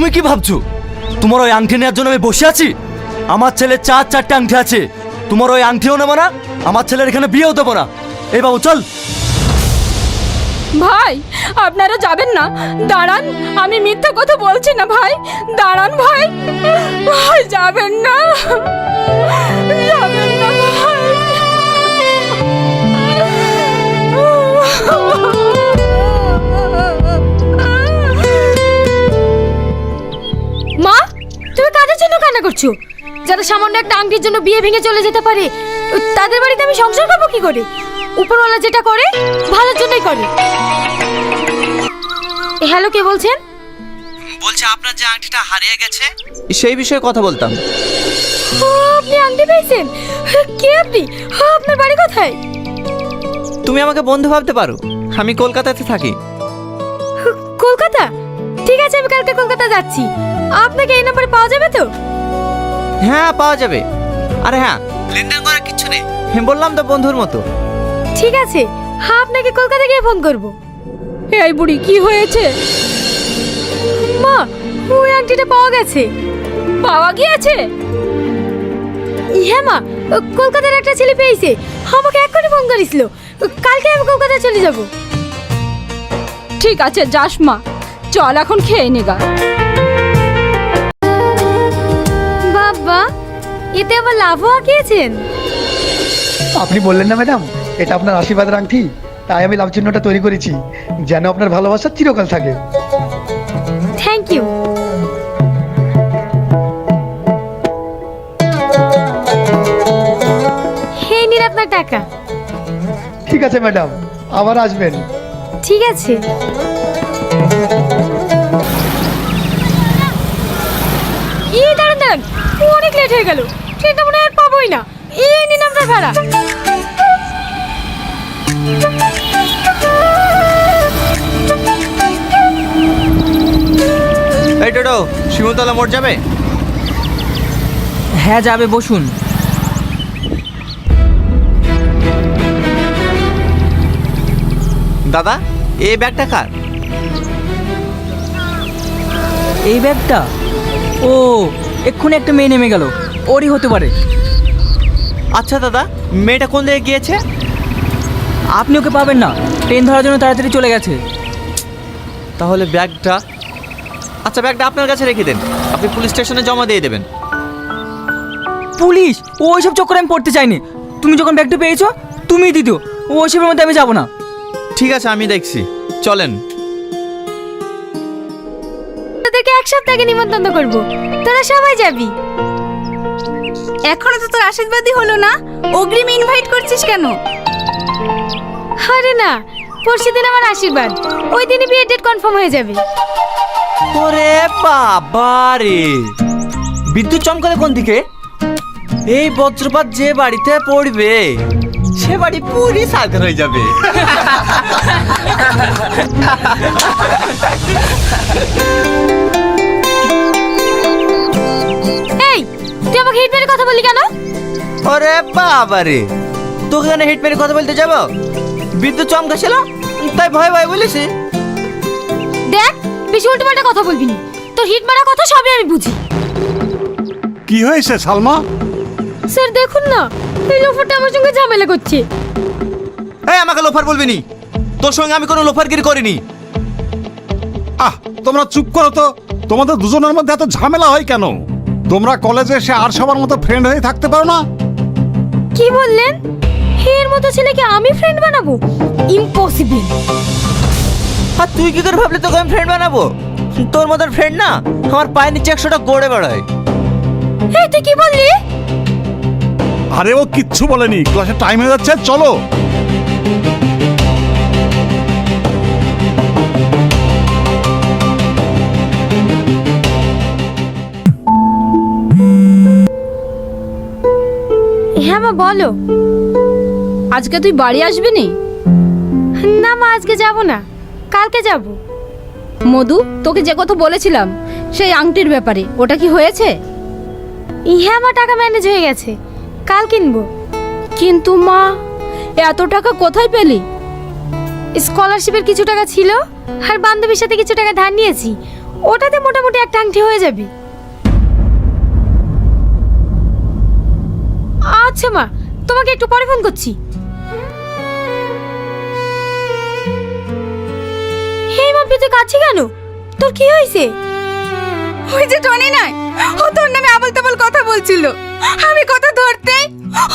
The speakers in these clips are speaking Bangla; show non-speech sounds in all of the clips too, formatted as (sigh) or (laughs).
তুমি কি ভাবছ? তোমার ওই আংটি নেওয়ার জন্য আমি বসে আছি? আমার ছেলে চার চারটে আংটি আছে। তোমার ওই আংটিও নেব না, আমার ছেলের এখানে বিয়েও দেবো না। এই বাবু, চল। ভাই, আপনারা যাবেন না। দাঁড়ান, আমি মিথ্যা কথা বলছি না, ভাই। দাঁড়ান, ভাই। ভাই, যাবেন না। যাবেন না, ভাই। জন্য কান্না করছ? যারা সামান্য একটা আংটির জন্য বিয়ে ভেঙে চলে যেতে পারে তাদের বাড়িতে আমি সংসার করব কি করে? উপরওয়ালা যেটা করে ভালোর জন্যই করে। হ্যালো কে বলছেন? বলছে আপনার যে আংটিটা হারিয়ে গেছে। সেই বিষয়ে কথা বলতাম। ও, আপনি আংটি পেয়েছেন? কে আপনি? ও, আপনার বাড়ি কোথায়? তুমি আমাকে বন্ধু ভাবতে পারো। আমি কলকাতাতে থাকি। কলকাতা? ঠিক আছে আমি কালকে কলকাতা যাচ্ছি। আপনাকে এই নাম্বারে পাওয়া যাবে তো? হ্যাঁ পাওয়া যাবে। আরে হ্যাঁ। লেনদেন করার কিছু নেই। হ্যাঁ বললাম তো বন্ধুর মতো। ঠিক আছে হ্যাঁ আপনাকে কলকাতা গিয়ে ফোন করব। এই বুড়ি কি হয়েছে? মা ওই আংটিটা পাওয়া গেছে। পাওয়া গিয়েছে? হ্যাঁ মা ও কলকাতার একটা ছেলে পেয়েছে। আমাকে এক্ষুনি ফোন করেছিল। কালকে আমি কলকাতা চলে যাব। ঠিক আছে যাস মা। চল এখন খেয়ে নেগা বাবা এতে আবার লাভও আঁকিয়েছেন? আপনি বললেন না ম্যাডাম এটা আপনার আশীর্বাদের আংটি। তাই আমি লাভ চিহ্নটা তৈরি করেছি যেন আপনার ভালোবাসা চিরকাল থাকে। থ্যাংক ইউ হে নিন আপনার টাকা। ঠিক আছে ম্যাডাম আবার আসবেন। ঠিক আছে। দাঁড়ান অনেক লেট হয়ে গেল। ট্রেনটা মনে হয় আর পাবোই না। এই নিন আপনার ভাড়া। এই টোটো শিমুতলা মোড় যাবে? হ্যাঁ যাবে বসুন। দাদা এই ব্যাগটা কার? এই ব্যাগটা? ও এক্ষুনি একটা মেয়ে নেমে গেল। ওরই হতে পারে। আচ্ছা দাদা মেয়েটা কোন দিকে গিয়েছে? আপনি ওকে পাবেন না। ট্রেন ধরার জন্য তাড়াতাড়ি চলে গেছে। তাহলে ব্যাগটা আচ্ছা ব্যাগটা আপনার কাছে রেখে দেন। আপনি পুলিশ স্টেশনে জমা দিয়ে দেবেন। পুলিশ? ও ওইসব চক্করে আমি পড়তে চাইনি। তুমি যখন ব্যাগটা পেয়েছ তুমিই দিত। ও ওইসবের মধ্যে আমি যাব না। ঠিক আছে আমি দেখছি। চলেন। সপ্তাহ আগে নিমন্ত্রণ করব। তোরা সবাই যাবি। এখনও তো তোর আশীর্বাদই হলো না? অগ্রিম ইনভাইট করছিস কেন? আরে না পরশু দিন আমার আশীর্বাদ। ওই দিনই বিয়ের ডেট কনফার্ম হয়ে যাবে। ওরে বাবা রে বিদ্যুৎ চমকালে কোন দিকে? এই বজ্রপাত যে বাড়িতে পড়বে সে বাড়ি পুরি সাগর হয়ে যাবে। (laughs) ওরে বাবা রে তোকে কেন হিট মেরে কথা বলতে যাব? বিদ্যুৎ চমকাছিল তাই ভয় ভয় বলেছি দেখ বেশি উল্টোপাল্টা কথা বলবি না। তোর হিট মারা কথা সবই আমি বুঝি। কি হয়েছে সালমা? স্যার দেখুন না এই লোফারটা আমার সঙ্গে ঝামেলা করছে। এই আমাকে লোফার বলবি নি? তোর সঙ্গে আমি কোনো লোফারগিরি করিনি। আহ তোমরা চুপ করো তো। তোমাদের দুজনের মধ্যে এত ঝামেলা হয় কেন? তোমরা কলেজে এসে আর সবার মতো ফ্রেন্ড হয়ে থাকতে পারো না? কি বললেন? এর মতো ছেলেকে আমি ফ্রেন্ড বানাবো? ইম্পসিবল আর তুই কি করে ভাবলি তোকে আমি ফ্রেন্ড বানাবো? তোর মতো ফ্রেন্ড না আমার পায়ের নিচে একশোটা গড়ে বেড়ায়। এই তুই কি বললি? আরে ও কিচ্ছু বলেনি ক্লাসে টাইম হয়ে যাচ্ছে চলো। মা বলো। আজকে তুই বাড়ি আসবি নি? না মা আজকে যাব না। কালকে যাব। মধু তোকে যে কথা বলেছিলাম সেই আংটির ব্যাপারে ওটা কি হয়েছে? হ্যাঁ আমার টাকা ম্যানেজ হয়ে গেছে। কাল কিনবো। কিন্তু মা এত টাকা কোথায় পেলি? স্কলারশিপের কিছু টাকা ছিল আর বান্ধবীর সাথে কিছু টাকা ধার নিয়েছি। ওটাতে মোটামুটি একটা আংটি হয়ে যাবে। আচ্ছা মা তোমাকে একটু পরে ফোন করছি। হে মা তুই কাছে কেন? তোর কি হয়েছে? ওই যে টনি নাই ও তোর নামে আবল তাবল কথা বলছিল। আমি কথা ধরতেই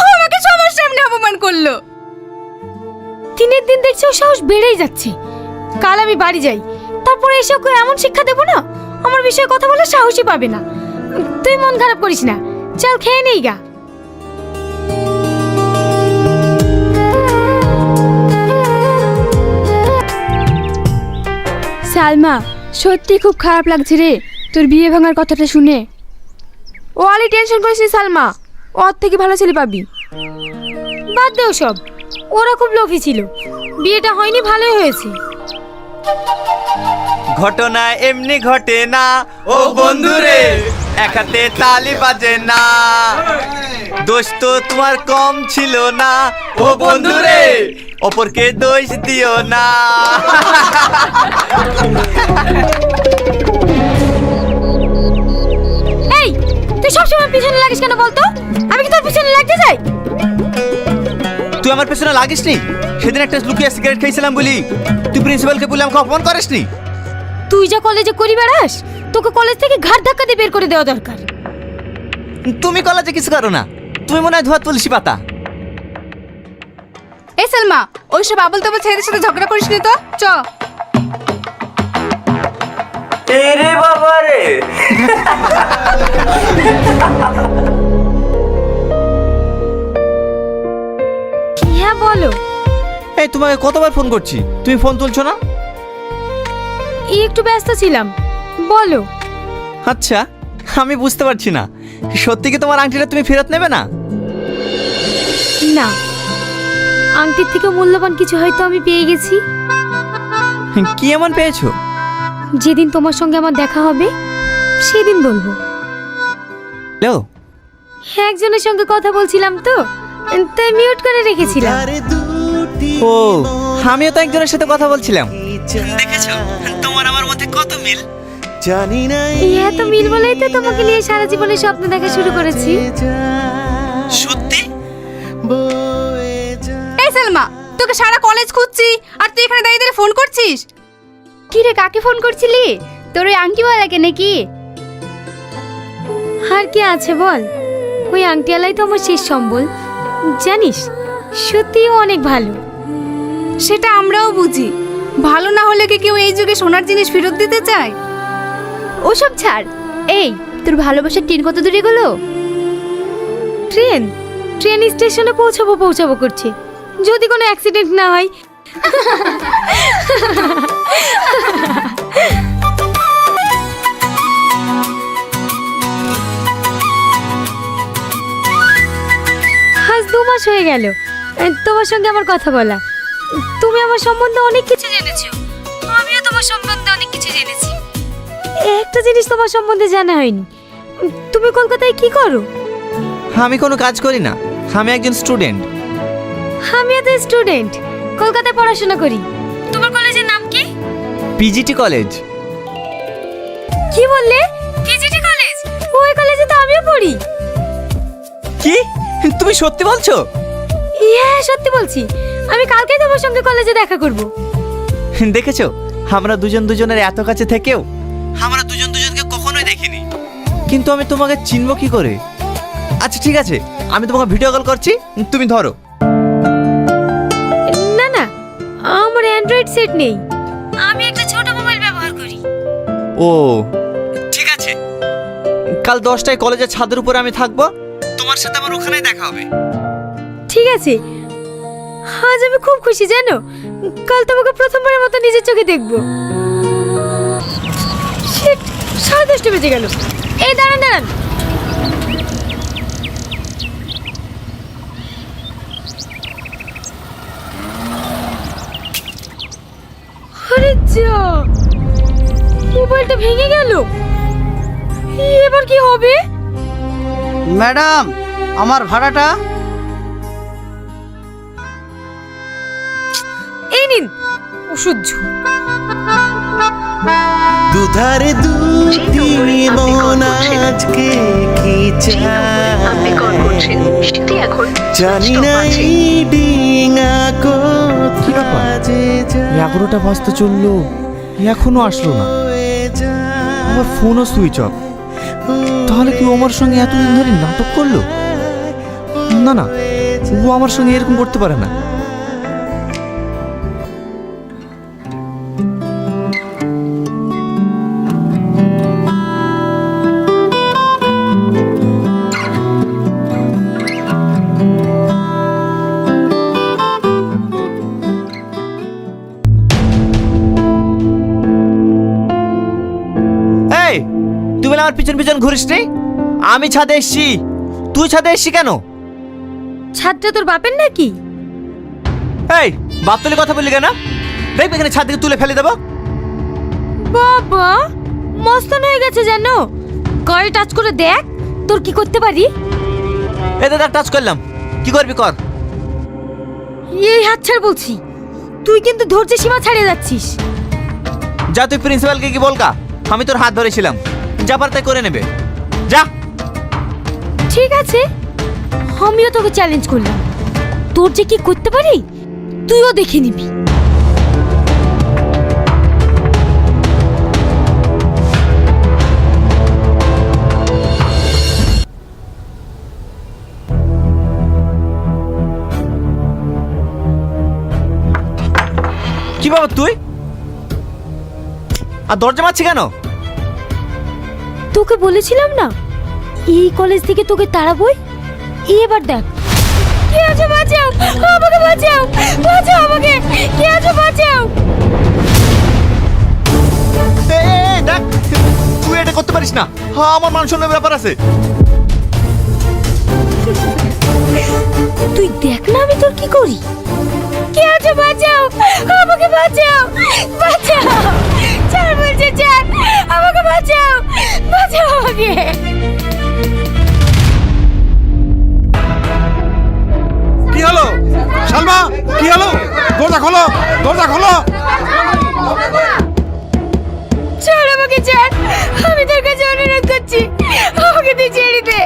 ও আমাকে সবার সামনে অপমান করল। দিনের দিন দেখছি ওর সাহস বেড়েই যাচ্ছে। কাল আমি বাড়ি যাই তারপরে এসে ওকে এমন শিক্ষা দেবো না? আমার বিষয়ে কথা বলে সাহসই পাবে না। তুই মন খারাপ করিস না চল খেয়ে নেই গা। সালমা সত্যি খুব খারাপ লাগছে রে। তোর বিয়ে ভাঙার কথাটা শুনে। ও, আলি টেনশন করিস নি সালমা ওর থেকে ভালো ছেলে পাবি। বাদ দেও সব ওরা খুব লোভী ছিল। বিয়েটা হয়নি, ভালোই হয়েছে। ঘটনা এমনি ঘটে না। ও বন্ধুরে। এক হাতে তালি বাজে না। দোষ তো তোমার কম ছিল না। ও বন্ধু রে অপরকে দোষ দিও না। এই তুই সবসময় পিছনে লাগিস কেন বলতো? আমি কি তোর পিছনে লাগতে যাই তুই আমার পেছনে লাগিস নি সেদিন একটা লুকিয়ে সিগারেট খেয়েছিলাম বলি। তুই প্রিন্সিপালকে বলে আমাকে অপমান করিস নি তুই যা কলেজে করি বেড়াস তোকে কলেজ থেকে ঘাট ধাক্কা দিয়ে বের করে দেওয়া দরকার। তুমি কলেজে কিছু করো না। তুমি মনে হয় ধোয়া তুলসী পাতা। এই সালমা ওইসব আবল তাবল ছেলেদের সাথে ঝগড়া করিস নি তো? চ। রে বাবা রে। হ্যাঁ বলো? এই তোমাকে কতবার ফোন করছি? তুমি ফোন তুলছো না? এই একটু ব্যস্ত ছিলাম। বলো। আচ্ছা আমি বুঝতে পারছি না। সত্যি কি তোমার আংটিটা তুমি ফেরত নেবে না? না। আংটির থেকে মূল্যবান কিছু হয়তো আমি পেয়ে গেছি। কি এমন পেয়েছ? যেদিন তোমার সঙ্গে আমার দেখা হবে সেদিন বলব। হ্যালো একজনের সঙ্গে কথা বলছিলাম তো তাই মিউট করে রেখেছিলাম। ও আমিও তো একজনের সাথে কথা বলছিলাম। দেখেছ? তোমার আমার মধ্যে কত মিল? হ্যাঁ তো মিল বলেই তো তোমাকে নিয়ে সারা জীবনে স্বপ্ন দেখা শুরু করেছি। সত্যি? এই সালমা তোকে সারা কলেজ খুঁজছি আর তুই এখানে দাঁড়িয়ে দাঁড়িয়ে ফোন করছিস? কি রে কাকে ফোন করছিলি? তোর ওই আংটিওয়ালাকে নাকি? আর কি আছে বল? ওই আংটিয়ালাই তো আমার শেষ সম্বল। জানিস সত্যিও অনেক ভালো। সেটা আমরাও বুঝি। ভালো না হলে কি কেউ এই যুগে সোনার জিনিস ফেরত দিতে চায়? ওসব ছাড়। এই তোর ভালোবাসার টিন কত দূরে গেলো ট্রেন? ট্রেন স্টেশনে পৌঁছাবো পৌঁছাবো করছে। যদি কোনো অ্যাক্সিডেন্ট না হয়। আজ দু মাস হয়ে গেল। তোমার সঙ্গে আমার কথা বলা। তুমি আমার সম্বন্ধে অনেক কিছু জেনেছো। আমিও তোমার সম্বন্ধে অনেক কিছু জেনেছি। একটা জিনিস তোমার সম্বন্ধে জানা হয়নি। তুমি কলকাতায় কি করো? আমি কোনো কাজ করি না। আমি একজন স্টুডেন্ট। আমিও তো স্টুডেন্ট। কলকাতায় পড়াশোনা করি। তোমার কলেজের নাম কি? PGT college. কি বললে? KGT college? ওই কলেজে তো আমিও পড়ি। কি? তুমি সত্যি বলছো? হ্যাঁ সত্যি বলছি। আমি কালকেই তোমার সঙ্গে কলেজে দেখা করব। দেখেছ? আমরা দুজন দুজনের এত কাছে থেকেও আমরা দুজন দুজনকে কখনোই দেখিনি। কিন্তু আমি তোমাকে চিনব কি করে? আচ্ছা ঠিক আছে আমি তোমাকে ভিডিও কল করছি তুমি ধরো। না না আমার অ্যান্ড্রয়েড সেট নেই। আমি একটা ছোট মোবাইল ব্যবহার করি। ও ঠিক আছে। কাল দশটায় কলেজের ছাদের উপরে আমি থাকব। তোমার সাথে আমার ওখানেই দেখা হবে। ঠিক আছে আজ আমি খুব খুশি, জানো? কাল তোমাকে প্রথমবারের মতো নিজের চোখে দেখব। সাড়ে দশটা বেজে গেল। এই দাঁড়ান দাঁড়ান। মোবাইলটা ভেঙে গেল। এবার কি হবে? ম্যাডাম, আমার ভাড়াটা অসহ্য দু সুধার দুটি মন আজকে কি চায় জানি না ডিঙা এগারোটা বাজতে চলল। এখনও আসলো না। আমার ফোনও সুইচ অফ তাহলে কি আমার সঙ্গে এতদিন ধরে নাটক করল? না না। ও আমার সঙ্গে এরকম করতে পারে না। পিছন ঘুরিস নি। আমি ছাদে এসছি। তুই ছাদে এসছি কেন? ছাদটা তোর বাপের নাকি? এই বাপ তুলে কথা বললি কেন? দেখবে এখানে ছাদ থেকে তুলে ফেলে দেবো। বাবা মস্তান হয়ে গেছে জানো। গায়ে টাচ করে দেখ তোর কি করতে পারি? এই দাদা টাচ করলাম। কি করবি কর। এই হাত ছাড় বলছি। তুই কিন্তু ধৈর্যের সীমা ছাড়িয়ে যাচ্ছিস। যা তুই প্রিন্সিপালকে কি বলকা? আমি তোর হাত ধরেছিলাম। যা পার তাই করে নেবে। যা। ঠিক আছে। আমিও তোকে চ্যালেঞ্জ করলাম। তোর যে কি করতে পারি তুইও দেখে নিবি। কি বাবা তুই? আর দরজা মারছি কেন? তোকে বলেছিলাম না? এই কলেজ থেকে তোকে তাড়াবই এবার দেখ। কে আছে বাঁচাও? আমাকে বাঁচাও! বাঁচাও আমাকে! কে আছে বাঁচাও? দেখ তুই এটা করতে পারিস না। হ্যাঁ আমার মান সম্মানের ব্যাপার আছে। তুই দেখ না আমি তোর কি করি। কে আছে বাঁচাও? আমাকে বাঁচাও! বাঁচাও! চার বলছে চার আমাকে বাঁচাও বাঁচাও আমাকে। কি হলো? সালমা কি হলো? দরজা খোলো দরজা খোলো। ছাড় আমাকে ছাড় আমি তোর কাছে অনুরোধ করছি আমাকে তুই ছেড়ে দে।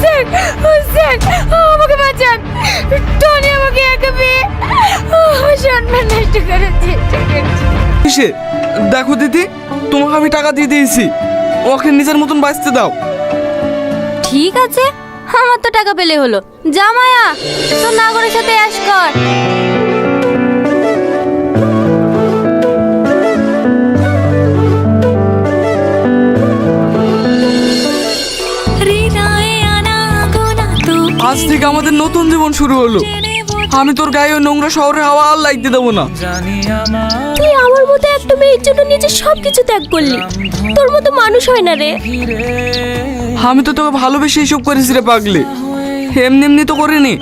স্যার স্যার আমাকে বাঁচান। টনি আমাকে একা পেয়ে আমার সম্মান নষ্ট করার চেষ্টা করছে কিসে? দেখো দিদি তোমাকে আমি টাকা দিয়ে দিয়েছি। ওকে নিজের মতন বাঁচতে দাও। ঠিক আছে আমার তো টাকা পেলে হলো। যা মায়া তোর নাগরের সাথে অ্যাশ কর। থেকে আমাদের নতুন জীবন শুরু হলো। আমি তোর গায়ে ওই নোংরা শহরে হাওয়া আর লাগতে দেবো না। তুই আমার মতো একটা মেয়ের জন্য নিজের সবকিছু ত্যাগ করলি। তোর মতো মানুষ হয় না রে। আমি তো তোকে ভালোবেসে এইসব করেছি রে পাগলি। এমনি এমনি তো করিনি।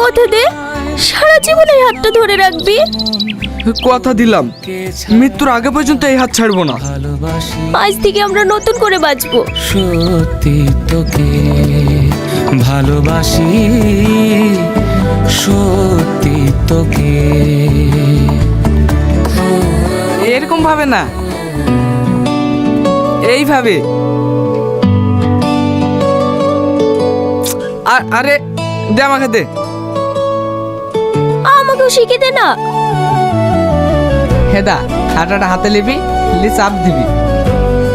কথা দে। সারা জীবন এই হাতটা ধরে রাখবি। কথা দিলাম। মৃত্যুর আগে পর্যন্ত এই হাত ছাড়বো না। আজ থেকে আমরা নতুন করে বাঁচবো। সত্যি তোকে। ভালোবাসি সত্যি তোকে। এরকম ভাবে না। এইভাবে। আর- আরে দে আমাকে দে। আমাকেও শিখে দে না। হেদা আটাটা হাতে নিবি লি চাপ দিবি।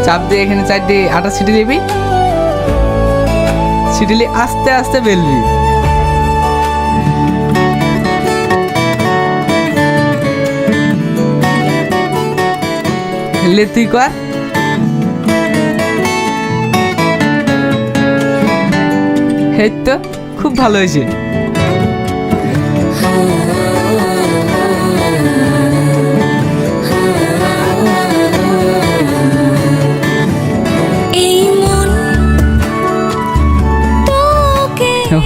চাপ দিয়ে এখানে চারটে আটা ছিটি দিবি ছিটিলি আস্তে আস্তে বেলবি। খেললে তুই কর। খুব ভালো হয়েছে।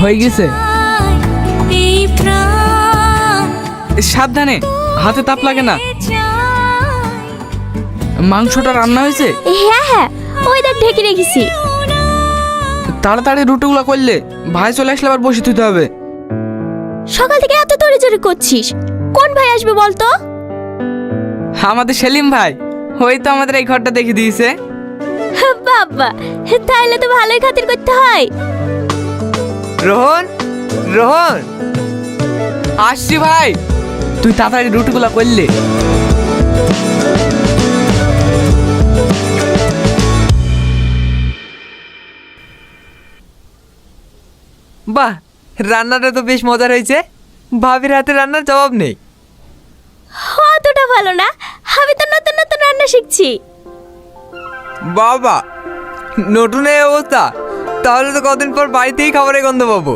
হয়ে গেছে। সাবধানে হাতে তাপ লাগে না। মাংসটা রান্না হয়েছে? হ্যাঁ হ্যাঁ ওই দেখ ঢেকে রেখেছি। তাড়াতাড়ি রুটিগুলো করলে ভাই চলে আসলে আবার বসে দিতে হবে। সকাল থেকে এত তড়িজড়ি করছিস? কোন ভাই আসবে বলতো? আমাদের সেলিম ভাই ওই তো আমাদের এই ঘরটা দেখে দিয়েছে। বাবা তাইলে তো ভালোই খাতির করতে হয়। রোহন রোহন। আসছি ভাই। তুই তাড়াতাড়ি রুটিগুলো করলে। বাহ রান্নাটা তো বেশ মজার হয়েছে। ভাবির হাতে রান্নার জবাব নেই। অতটা ভালো না। আমি তো নতুন নতুন রান্না শিখছি। বাবা নতুন এই অবস্থা। তাহলে তো কদিন পর বাড়িতেই খাবারের গন্ধ পাবো।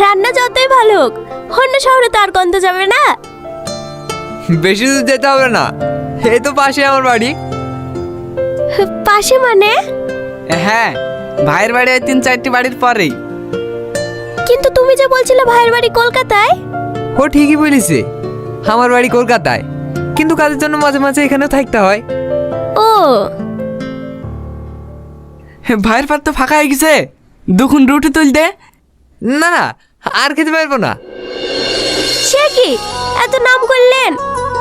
রান্না যতই ভালো হোক অন্য শহরে তো আর গন্ধ যাবে না। বেশি দূর যেতে হবে না। এই তো পাশে আমার বাড়ি। পাশে মানে? হ্যাঁ ভাইয়ের বাড়ি ওই তিন চারটি বাড়ির পরেই। কিন্তু তুমি যে বলছিলে ভাইয়ের বাড়ি কলকাতায়? ও ঠিকই বলিছে আমার বাড়ি কলকাতায়। কিন্তু কাজের জন্য মাঝে মাঝে এখানেও থাকতে হয়। ও ভাইয়ের পাত তো ফাঁকা হয়ে গেছে। দুখন রুটি তুলতে না না আর খেতে পারব না। সে কি? এত নাম করলেন।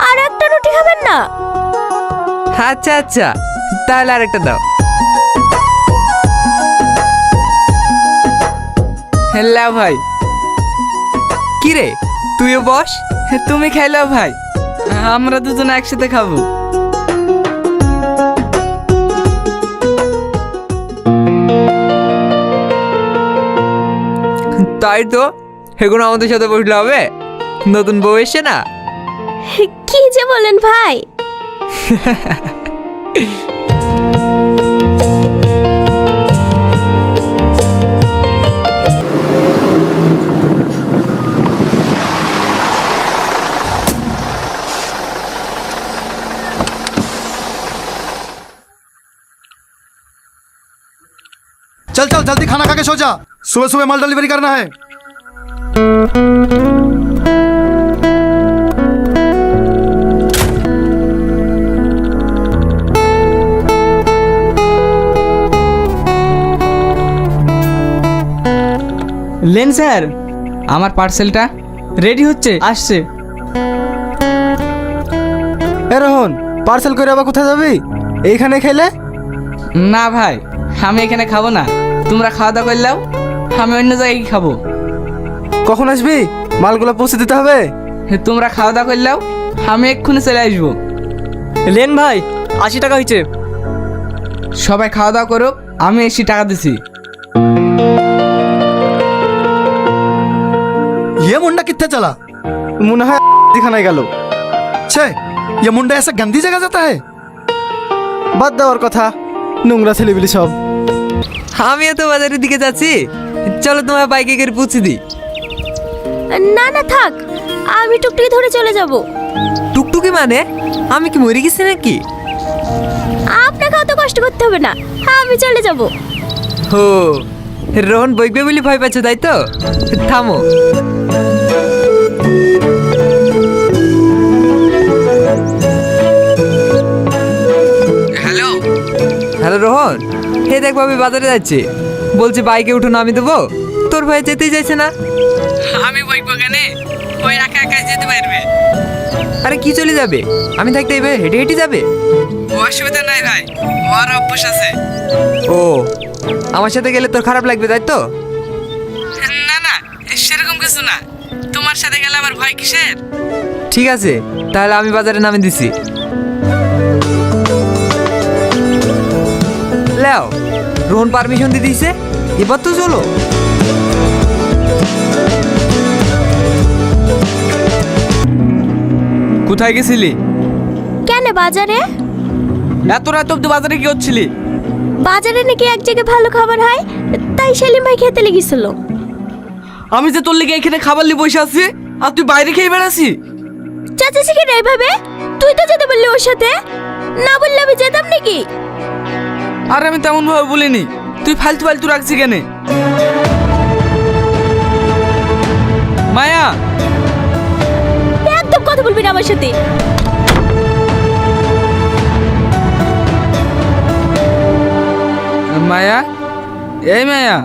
আর একটা রুটি খাবেন না? আচ্ছা আচ্ছা তাহলে আরেকটা দাও। হ্যালো ভাই। কি রে তুইও বস? তুমি খাইলাও ভাই। আমরা দুজন একসাথে খাব। তাই তো? এখন আমাদের সাথে বসলে হবে? নতুন বউ এসে না? কি যে বলেন ভাই? চল চল জলদি খানা খাকে সোজা। सुबह सुबह माल डिलीवरी करना है লেন স্যার আমার পার্সেলটা রেডি হচ্ছে আসছে এ রোহন পার্সেল করে আবার কোথায় যাবি এইখানে খেলে না ভাই আমি এখানে খাবো না তোমরা খাওয়া দাওয়া করলেও আমি অন্য জায়গায় খাবো কখন আসবি মালগুলো পৌঁছে দিতে হবে তোমরা খাওয়া দাওয়া করলেও আমি এক্ষুনি চলে আসবো লেন ভাই আশি টাকা হয়েছে সবাই খাওয়া দাওয়া করুক আমি এসি টাকা দিছি ये मुंडा कितने चला মনে হয় দিখানায় গেল छे ये मुंडा ऐसा गंदी जगह जाता है বাদ দেওয়ার কথা নোংরা ছেলেগুলি সব আমিও তো বাজারের দিকে যাচ্ছি চলো তোমার বাইকে করে পৌঁছে দিই। না না থাক। আমি টুকটুকি ধরে চলে যাব। টুকটুকি মানে? আমি কি মরে গেছি নাকি? আপনাকে অত কষ্ট করতে হবে না। আমি চলে যাব। হো রোহন বইবে বলে ভয় পাচ্ছ তাই তো? থামো। হ্যালো। হ্যালো রোহন। হে দেখ ভাবি বাজারে যাচ্ছে। বলছে বাইকে উঠো আমি দেবো। তোর ভাই যেতেই চাইছে না। আমি বইবো কেন? ওই একা একা যেতে পারবে? আরে কি চলে যাবে? আমি থাকতে এবার হেঁটে হেঁটে যাবে? অসুবিধা নাই ভাই ওর অভ্যাস আছে। ও আমার সাথে গেলে তোর খারাপ লাগবে তাই তো? না না সেরকম কিছু না। তোমার সাথে গেলে আমার ভয় কিসের? ঠিক আছে তাহলে আমি বাজারে নামে দিছি। লেও রোহন পারমিশন দিয়ে দিয়েছে? এবার তো চলো। কোথায় গেছিলি? কেন বাজারে? এত রাত অব্দি বাজারে কি হচ্ছিলি? বাজারে নাকি এক জায়গায় ভালো খাবার হয় তাই সেলিম ভাই খেতে লেগেছিল। আমি যে তোর লেগে এখানে খাবার নিয়ে বসে আছি আর তুই বাইরে খেয়ে বেড়াসি চাচা শিখে রে ভাবে তুই তো যেতে বললি ওর সাথে। না বললে আমি যেতাম নাকি? আর আমি তেমন ভাবে বলিনি। তুই ফালতু ফালতু রাখছি কেন? মায়া! একদম কথা বলবি না আমার সাথে। মায়া? এই মায়া!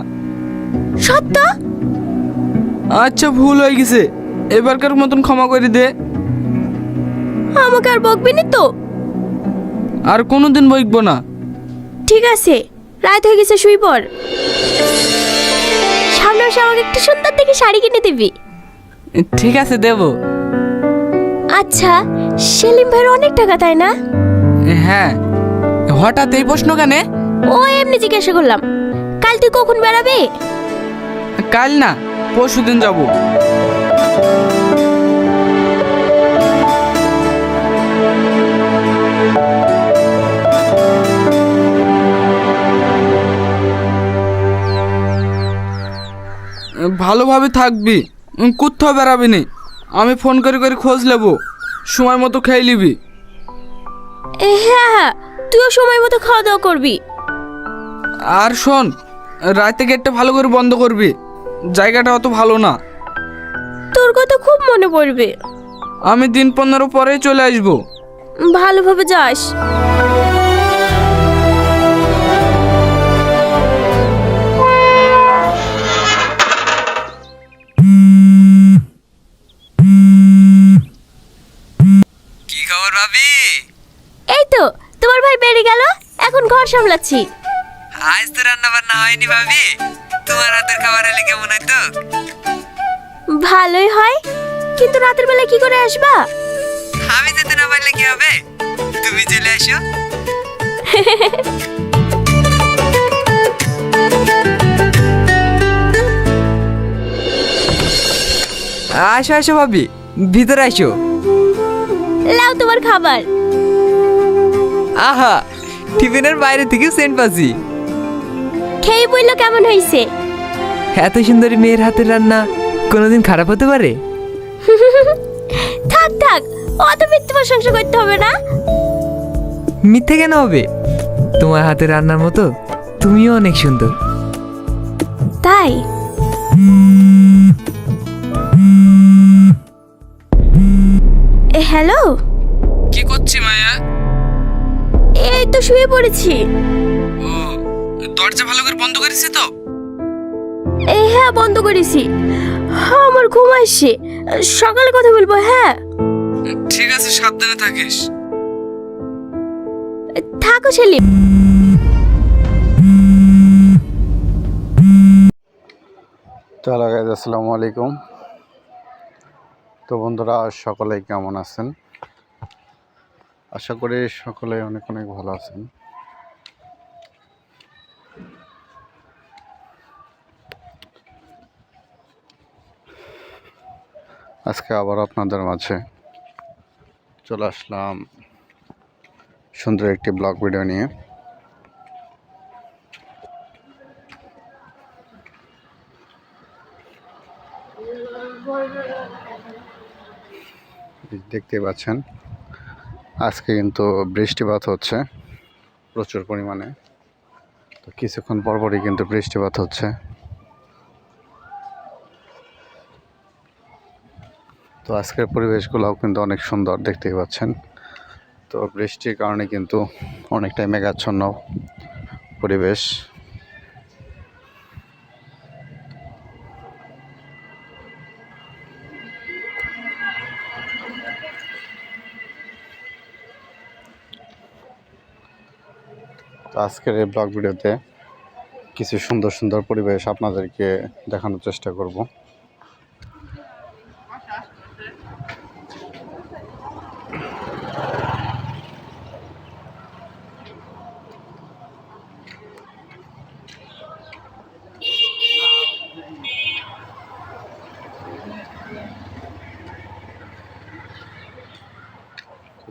সত্য? আচ্ছা ভুল হয়ে গেছে। এবারকার মতন ক্ষমা করে দে। আমাকে আর বকবি না তো? আর কোনোদিন বইকবো না। ঠিক আছে। রাত হয়ে গেছে শুই পর। সামনে এসে আমাকে একটু সুন্দর দেখে শাড়ি কিনে দিবি। ঠিক আছে দেব। আচ্ছা সেলিম ভাইয়ের অনেক টাকা তাই না? হ্যাঁ হঠাৎ এই প্রশ্ন কেন? ও এমনি জিজ্ঞাসা করলাম কাল তুই কখন বেড়াবে? কাল না পরশু দিন যাব। ভালোভাবে থাকবি। কোথাও বেড়াবি নি। আমি ফোন করে করে খোঁজ নেব। সময় মতো খেয়ে নিবি। এ, হ্যাঁ হ্যাঁ। তুইও সময় মতো খাওয়া দাওয়া করবি। আর শোন রাতে গেটটা ভালো করে বন্ধ করবি। জায়গাটা অত ভালো না। তোর কথা খুব মনে পড়বে। আমি দিন পনেরো পরেই চলে আসব। ভালোভাবে যাস। সামলাচ্ছি। আজ তো রান্না বান্না হয়নি ভাবি। তোমার হাতের খাবার এলে কেমন হইতো? ভালোই হয় কিন্তু রাতের বেলা কি করে আসবা? আমি যেতে না পারলে কি হবে? তুমি চলে আসো। আসো আসো ভাবি ভিতরে আসো। লাও তোমার খাবার। আহা টিফিনের বাইরে থেকে সেন্ট পাচ্ছি খেয়ে বলল কেমন হয়েছে? এত সুন্দরী মেয়ের হাতের রান্না কোনোদিন খারাপ হতে পারে? থাক থাক অত মিথ্যে প্রশংসা করতে হবে না। মিথ্যে কেন হবে? তোমার হাতের রান্নার মতো তুমিও অনেক সুন্দর। তাই? এ, হ্যালো? এই তো শুয়ে পড়েছি। ও দরজা ভালো করে বন্ধ করেছে তো? এ, হ্যাঁ বন্ধ করেছি। হ্যাঁ, আমার ঘুম আসছে। সকালে কথা বলব হ্যাঁ? ঠিক আছে সাবধানে থাকিস। থাকো সেলিম। তো হ্যালো গাইজ আসসালামু আলাইকুম। তো বন্ধুরা সকলেই কেমন আছেন? আশা করি সকলে অনেক অনেক ভালো আছেন। আজকে আবার আপনাদের মাঝে চলে আসলাম সুন্দর একটি ব্লগ ভিডিও নিয়ে। দেখতে পাচ্ছেন আজকে কিন্তু বৃষ্টিপাত হচ্ছে, প্রচুর পরিমাণে। তো কিছুক্ষণ পরপরই কিন্তু বৃষ্টিপাত হচ্ছে। তো আজকের পরিবেশগুলোও কিন্তু অনেক সুন্দর দেখতেই পাচ্ছেন। তো বৃষ্টির কারণে কিন্তু অনেকটাই মেঘাচ্ছন্ন পরিবেশ। তো আজকের এই ব্লগ ভিডিওতে কিছু সুন্দর সুন্দর পরিবেশ আপনাদেরকে দেখানোর চেষ্টা করব।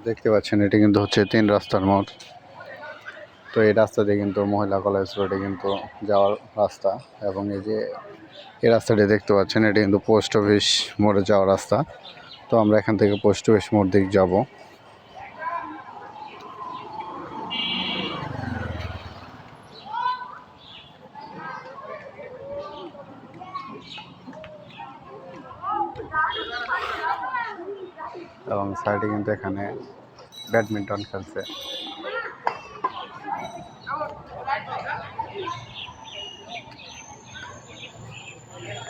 দেখতে পাচ্ছেন, এটি কিন্তু হচ্ছে তিন রাস্তার মোড়। তো এই রাস্তা দিয়ে কিন্তু মহিলা কলেজ রোডে কিন্তু যাওয়ার রাস্তা এবং এই যে এই রাস্তাটি দেখতে পাচ্ছেন, এটি কিন্তু পোস্ট অফিস মোড়ে যাওয়ার রাস্তা। তো আমরা এখান থেকে পোস্ট অফিস মোড় দিক যাব। এবং সাইডে কিন্তু এখানে ব্যাডমিন্টন খেলছে।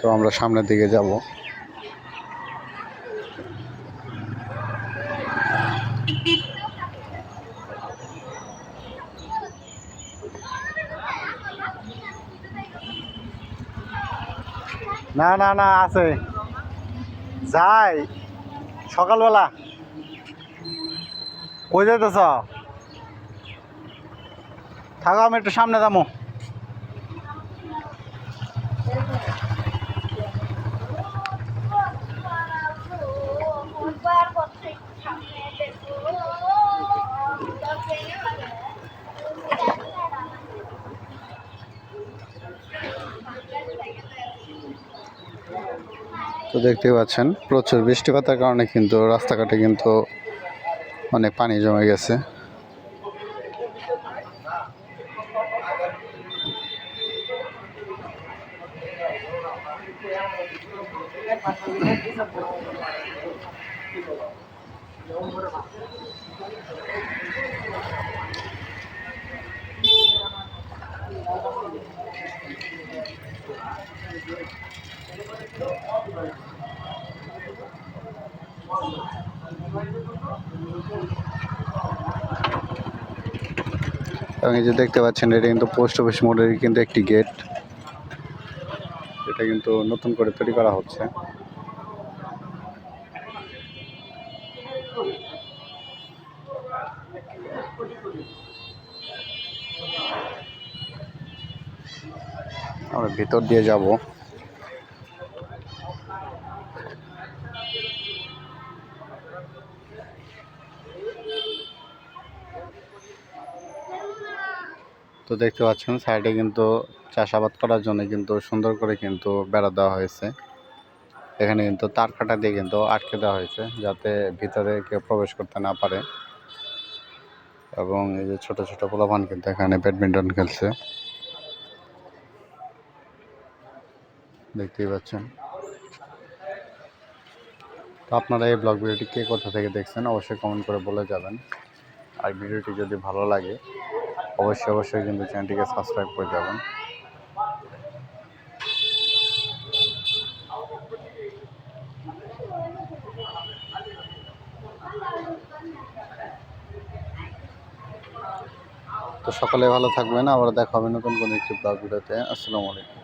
তো আমরা সামনের দিকে যাব। না না না, আছে। যাই। সকালবেলা। কই যাইতেছ? থাকো, আমি একটু সামনে যাব। তো দেখতেই পাচ্ছেন। প্রচুর বৃষ্টিপাতের কারণে কিন্তু রাস্তাঘাটে কিন্তু অনেক পানি জমে গেছে। এবং এই যে দেখতে পাচ্ছেন, এটা কিন্তু পোস্ট অফিস মোড়ের কিন্তু একটি গেট। এটা কিন্তু নতুন করে তৈরি করা হচ্ছে। আমরা ভিতর দিয়ে যাব। তো দেখতে পাচ্ছেন সাইডে কিন্তু চাষাবাদ করার জন্য কিন্তু সুন্দর করে কিন্তু বেড়া দেওয়া হয়েছে। এখানে কিন্তু তার কাটা দিয়ে কিন্তু আটকে দেওয়া হয়েছে, যাতে ভিতরে কেউ প্রবেশ করতে না পারে। এবং এই যে ছোট ছোট পোলাপান কিন্তু এখানে ব্যাডমিন্টন খেলছে। দেখতেই পাচ্ছেন। তো আপনারা এই ব্লগ ভিডিওটি কে কোথা থেকে দেখছেন, অবশ্যই কমেন্ট করে বলে যাবেন। আর ভিডিওটি যদি ভালো লাগে অবশ্যই অবশ্যই কিন্তু চ্যানেলটিকে সাবস্ক্রাইব করে যাবেন। তো সকলে ভালো থাকবেন, আবার দেখা হবে নতুন কোনো একটি ব্লগ ভিডিওতে। আসসালামু আলাইকুম।